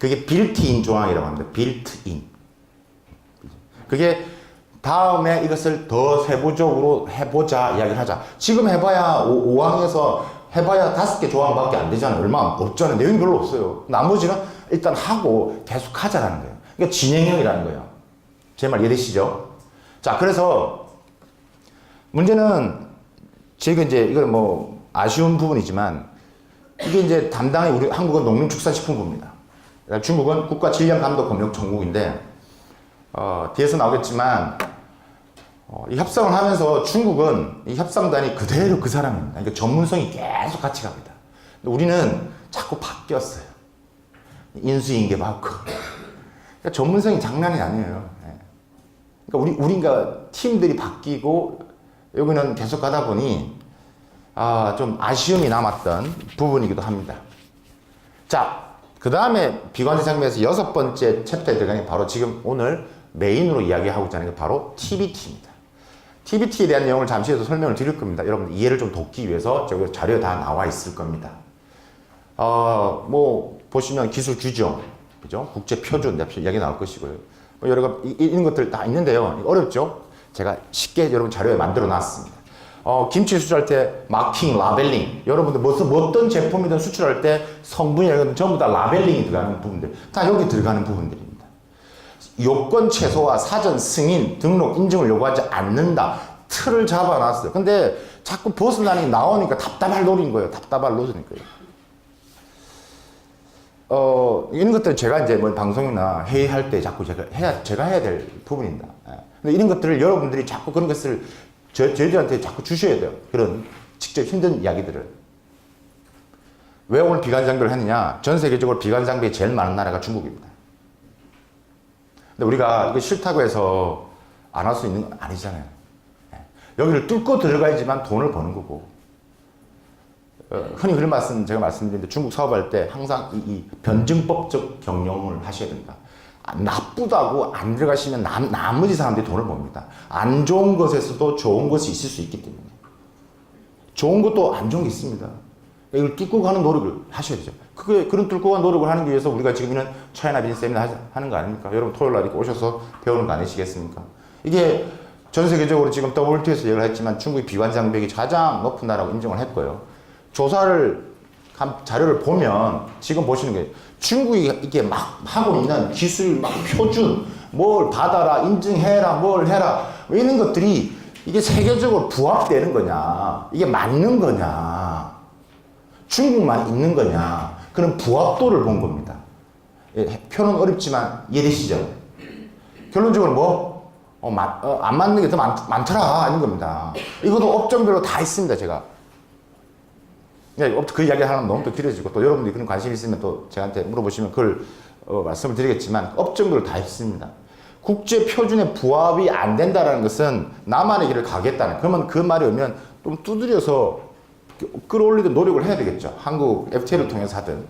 그게 빌트인 조항이라고 합니다. 빌트인. 그게 다음에 이것을 더 세부적으로 해보자 이야기를 하자. 지금 해봐야 5, 항에서 해봐야 다섯 개 조항밖에 안 되잖아요. 얼마 없잖아요. 내용이 별로 없어요. 나머지는 일단 하고 계속 하자라는 거예요. 그러니까 진행형이라는 거예요. 제 말 이해되시죠? 자, 그래서 문제는 제가 이제 이건 뭐 아쉬운 부분이지만 이게 이제 담당이 우리 한국은 농림축산식품부입니다. 그러니까 중국은 국가 질량 감독 검역청국인데 어, 뒤에서 나오겠지만 어, 이 협상을 하면서 중국은 이 협상단이 그대로 그 사람입니다. 그러니까 전문성이 계속 같이 갑니다. 근데 우리는 자꾸 바뀌었어요. 인수인계 받고. 그러니까 전문성이 장난이 아니에요. 예. 그러니까 우리 우리가 팀들이 바뀌고 여기는 계속 가다 보니 아, 좀 아쉬움이 남았던 부분이기도 합니다. 자, 그 다음에 비관제 장면에서 여섯 번째 챕터에 들어가는 게 바로 지금 오늘 메인으로 이야기하고 있는 게 바로 TBT입니다. TBT에 대한 내용을 잠시 후에 설명을 드릴 겁니다. 여러분 이해를 좀 돕기 위해서 저기 자료에 다 나와 있을 겁니다. 어, 뭐 보시면 기술 규정, 그죠? 국제 표준 이야기 나올 것이고요. 뭐 여러 가 이- 이런 것들 다 있는데요. 어렵죠? 제가 쉽게 여러분 자료에 만들어 놨습니다. 어, 김치 수출할 때 마킹, 라벨링. 여러분들 무슨 어떤 제품이든 수출할 때 성분이 이런 전부 다 라벨링이 들어가는 부분들. 다 여기 들어가는 부분들입니다. 요건 최소화, 사전 승인, 등록, 인증을 요구하지 않는다. 틀을 잡아놨어요. 근데 자꾸 벗어나는 게 나오니까 답답할 노린 거예요. 답답할 노린 거예요. 어, 이런 것들 제가 이제 뭐 방송이나 회의할 때 자꾸 제가 해야, 제가 해야 될 부분입니다. 예. 근데 이런 것들을 여러분들이 자꾸 그런 것을 저, 저희들한테 자꾸 주셔야 돼요. 그런 직접 힘든 이야기들을. 왜 오늘 비관 장비를 했느냐? 전 세계적으로 비관 장비에 제일 많은 나라가 중국입니다. 근데 우리가 이거 싫다고 해서 안 할 수 있는 건 아니잖아요. 예. 여기를 뚫고 들어가야지만 돈을 버는 거고. 어, 흔히 그런 말씀 제가 말씀드리는데 중국 사업할 때 항상 이, 이 변증법적 경영을 하셔야 됩니다. 아, 나쁘다고 안 들어가시면 남, 나머지 사람들이 돈을 법니다. 안 좋은 것에서도 좋은 것이 있을 수 있기 때문에. 좋은 것도 안 좋은 게 있습니다. 이걸 뚫고 가는 노력을 하셔야 되죠. 그게, 그런 뚫고 가는 노력을 하는 게 위해서 우리가 지금 이런 차이나 빈 세미나 하- 하는 거 아닙니까? 여러분 토요일 날 이렇게 오셔서 배우는 거 아니시겠습니까? 이게 전 세계적으로 지금 WTO에서 얘기를 했지만 중국이 비관 장벽이 가장 높은 나라고 인정을 했고요. 조사를 한 자료를 보면 지금 보시는 게 중국이 이게 막 하고 있는 기술 막 표준 뭘 받아라 인증해라 뭘 해라 뭐 이런 것들이 이게 세계적으로 부합되는 거냐 이게 맞는 거냐 중국만 있는 거냐 그런 부합도를 본 겁니다. 예, 표는 어렵지만 이해되시죠? 결론적으로 뭐? 어, 맞, 어, 안 맞는 게 더 많더라 하는 겁니다. 이것도 업종별로 다 있습니다 제가. 네, 업- 그 이야기 하면 너무 또 길어지고 또 여러분들이 그런 관심 있으면 또 저한테 물어보시면 그걸 어, 말씀을 드리겠지만 업종별로 다 있습니다. 국제 표준에 부합이 안 된다라는 것은 나만의 길을 가겠다는 그러면 그 말이 오면 좀 두드려서 끌어올리는 노력을 해야 되겠죠. 한국 FTA를 통해서 하든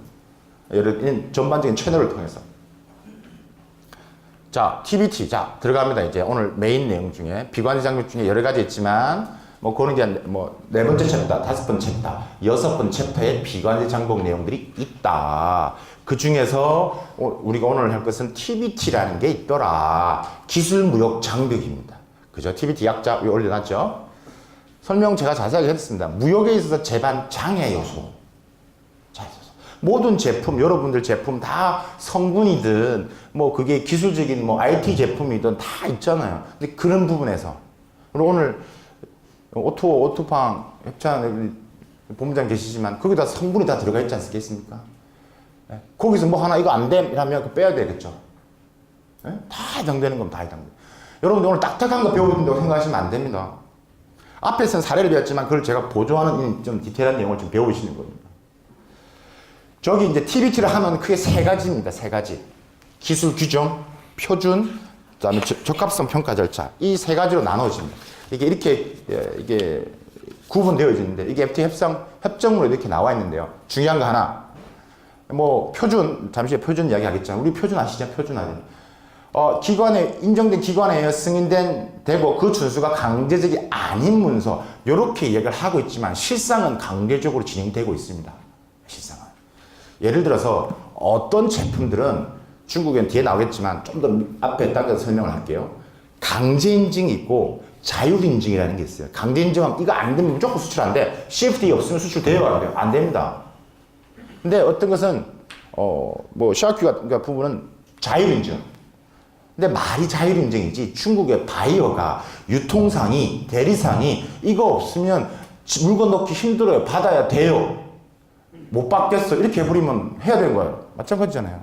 이런 전반적인 채널을 통해서. 자, TBT. 자, 들어갑니다. 이제 오늘 메인 내용 중에 비관의 장벽 중에 여러 가지 있지만 뭐 그런 게 뭐네 번째 챕터, 다섯 번째 챕터, 여섯 번째 챕터에 비관의 장벽 내용들이 있다. 그 중에서 오- 우리가 오늘 할 것은 TBT라는 게 있더라. 기술 무역 장벽입니다. 그죠? TBT 약자 위에 올려놨죠? 설명 제가 자세하게 했습니다. 무역에 있어서 재반 장애 요소. 자, 모든 제품, 여러분들 제품 다 성분이든 뭐 그게 기술적인 뭐 IT 제품이든 다 있잖아요. 근데 그런 부분에서 그리고 오늘 오토 오토팡 협찬 본부장 계시지만 거기 다 성분이 다 들어가 있지 않겠습니까? 예? 거기서 뭐 하나 이거 안됨 이러면 그거 빼야 되겠죠. 예? 다 해당되는 겁니다. 다 해당돼. 여러분들 오늘 딱딱한 거 배우는다고 생각하시면 안 됩니다. 앞에서는 사례를 배웠지만 그걸 제가 보조하는 이좀 디테일한 내용을 좀 배우시는 겁니다. 저기 이제 TBT를 하면 크게 세 가지입니다. 세 가지. 기술 규정, 표준, 그다음에 저- 적합성 평가 절차. 이 세 가지로 나눠집니다. 이게 이렇게 예, 이게 구분되어 있는데 이게 FTA 협상 협정으로 이렇게 나와 있는데요. 중요한 거 하나. 뭐 표준 잠시 표준 이야기 하겠지만 우리 표준 아시죠? 표준 아니 어, 기관에 인정된 기관에 승인된 되고 그 준수가 강제적이 아닌 문서 이렇게 이야기를 하고 있지만 실상은 강제적으로 진행되고 있습니다. 실상은 예를 들어서 어떤 제품들은 중국엔 뒤에 나오겠지만 좀 더 앞에 당겨서 설명을 할게요. 강제 인증이 있고 자율 인증이라는 게 있어요. 강제 인증하면 이거 안 되면 무조건 수출 안 돼. CFD 없으면 수출 안 돼요? 안 됩니다. 근데 어떤 것은 어뭐 샤큐 같은 그 부분은 자율 인증. 근데 말이 자율 인증이지 중국의 바이어가 유통상이 대리상이 이거 없으면 지- 물건 넣기 힘들어요. 받아야 돼요. 못 받겠어. 이렇게 해버리면 해야 되는 거예요. 마찬가지잖아요.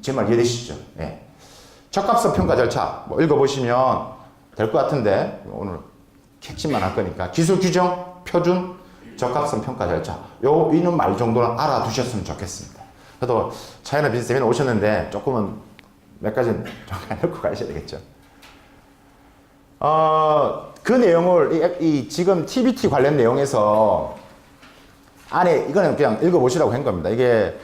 제 말 이해되시죠? 예. 적합성 평가 절차 뭐 읽어보시면 될 것 같은데 오늘 캐치만 할 거니까 기술 규정, 표준, 적합성 평가 절차 요 이는 말 정도는 알아두셨으면 좋겠습니다. 그래도 차이나 비즈니스에 오셨는데 조금은 몇 가지는 잠깐 넣고 가셔야 되겠죠. 어, 그 내용을 이, 앱- 이 지금 TBT 관련 내용에서 안에 이거는 그냥 읽어보시라고 한 겁니다. 이게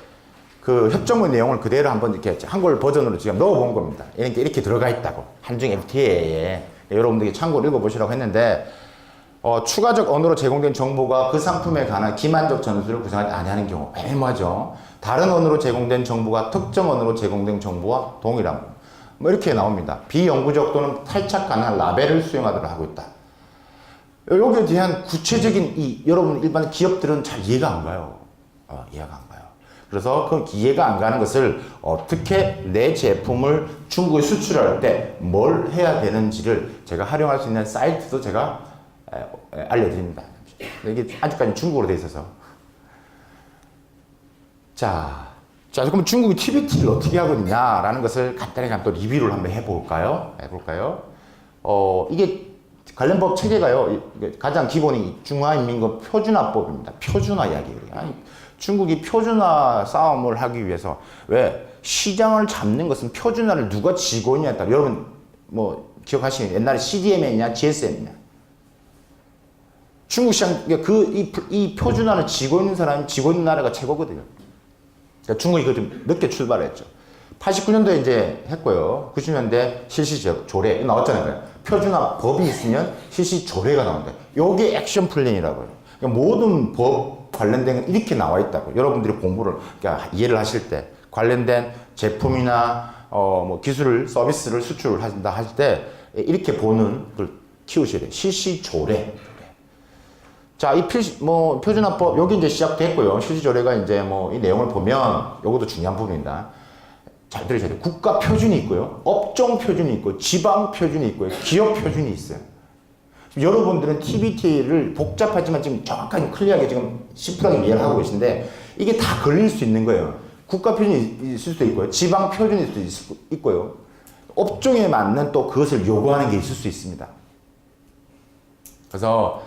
그 협정문 내용을 그대로 한번 이렇게 한글 버전으로 지금 넣어본 겁니다. 이렇게 이렇게 들어가 있다고 한중 FTA에 여러분들이 참고로 읽어보시라고 했는데 어, 추가적 언어로 제공된 정보가 그 상품에 관한 기만적 전수를 구성하지 아니하는 경우 애매하죠. 다른 언어로 제공된 정보가 특정 언어로 제공된 정보와 동일함. 뭐 이렇게 나옵니다. 비영구적 또는 탈착 가능한 라벨을 수용하도록 하고 있다. 여기에 대한 구체적인 이 여러분 일반 기업들은 잘 이해가 안 가요. 어, 이해가 안 가요. 그래서 그 이해가 안 가는 것을 어떻게 내 제품을 중국에 수출할 때 뭘 해야 되는지를 제가 활용할 수 있는 사이트도 제가 알려드립니다. 이게 아직까지 중국어로 돼 있어서. 자, 자, 그럼 중국이 TBT를 어떻게 하고 있냐라는 것을 간단하게 한번 또 리뷰를 한번 해볼까요? 해볼까요? 어, 이게 관련 법 체계가요, 가장 기본이 중화인민국 표준화법입니다. 표준화 이야기예요. 중국이 표준화 싸움을 하기 위해서 왜 시장을 잡는 것은 표준화를 누가 쥐고 있냐에 따라 여러분 뭐 기억하시는 옛날에 CDM이냐 GSM이냐 중국 시장 그이 이 표준화를 쥐고 있는 사람이 쥐고 있는 나라가 최고거든요. 그러니까 중국이 그좀 늦게 출발했죠. 89년도에 이제 했고요. 90년대 실시 조- 조례 나왔잖아요. 표준화 법이 있으면 실시 조례가 나온다. 요게 액션 플랜이라고요. 그러니까 모든 법 관련된 건 이렇게 나와 있다고. 여러분들이 공부를 그러니까 이해를 하실 때 관련된 제품이나 어 뭐 기술을 서비스를 수출을 한다 할 때 이렇게 보는 걸 키우셔야 돼요. 실시 조례. 자, 이 필시, 뭐, 표준화법, 여기 이제 시작됐고요. 실시조례가 이제 뭐, 이 내용을 보면, 요것도 중요한 부분입니다. 잘 들으셔야 돼요. 국가 표준이 있고요. 업종 표준이 있고, 지방 표준이 있고요. 기업 표준이 있어요. 여러분들은 TBT를 복잡하지만 지금 정확하게 클리어하게 지금 심플하게 이해를 하고 계신데, 이게 다 걸릴 수 있는 거예요. 국가 표준이 있을 수도 있고요. 지방 있을 수도 있고요. 업종에 맞는 또 그것을 요구하는 게 있을 수 있습니다. 그래서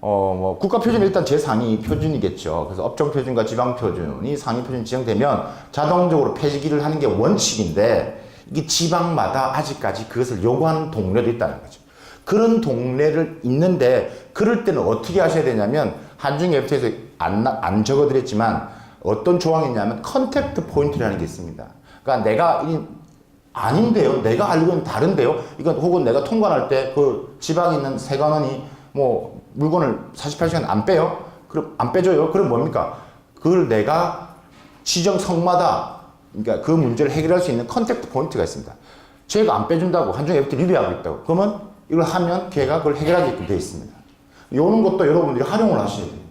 어, 뭐, 국가 표준 일단 제 상위 표준이겠죠. 그래서 업종 표준과 지방 표준이 상위 표준 지정되면 자동적으로 폐지기를 하는 게 원칙인데, 이게 지방마다 아직까지 그것을 요구하는 동네도 있다는 거죠. 그런 동네를 있는데, 그럴 때는 어떻게 하셔야 되냐면, 한중 FTA에서 안, 나- 안 적어드렸지만, 어떤 조항이 있냐면, 컨택트 포인트라는 게 있습니다. 그러니까 내가 이 아닌데요. 내가 알고 있는 다른데요. 이건 혹은 내가 통관할 때 그 지방에 있는 세관원이 뭐 물건을 48시간 안 빼요? 그럼 안 빼줘요? 그럼 뭡니까? 그걸 내가 지정 성마다 그러니까 그 문제를 해결할 수 있는 컨택트 포인트가 있습니다. 제가 안 빼준다고 한중 FT 리뷰하고 있다고. 그러면 이걸 하면 걔가 그걸 해결하게끔 되어 있습니다. 이런 것도 여러분들이 활용을 하셔야 돼요.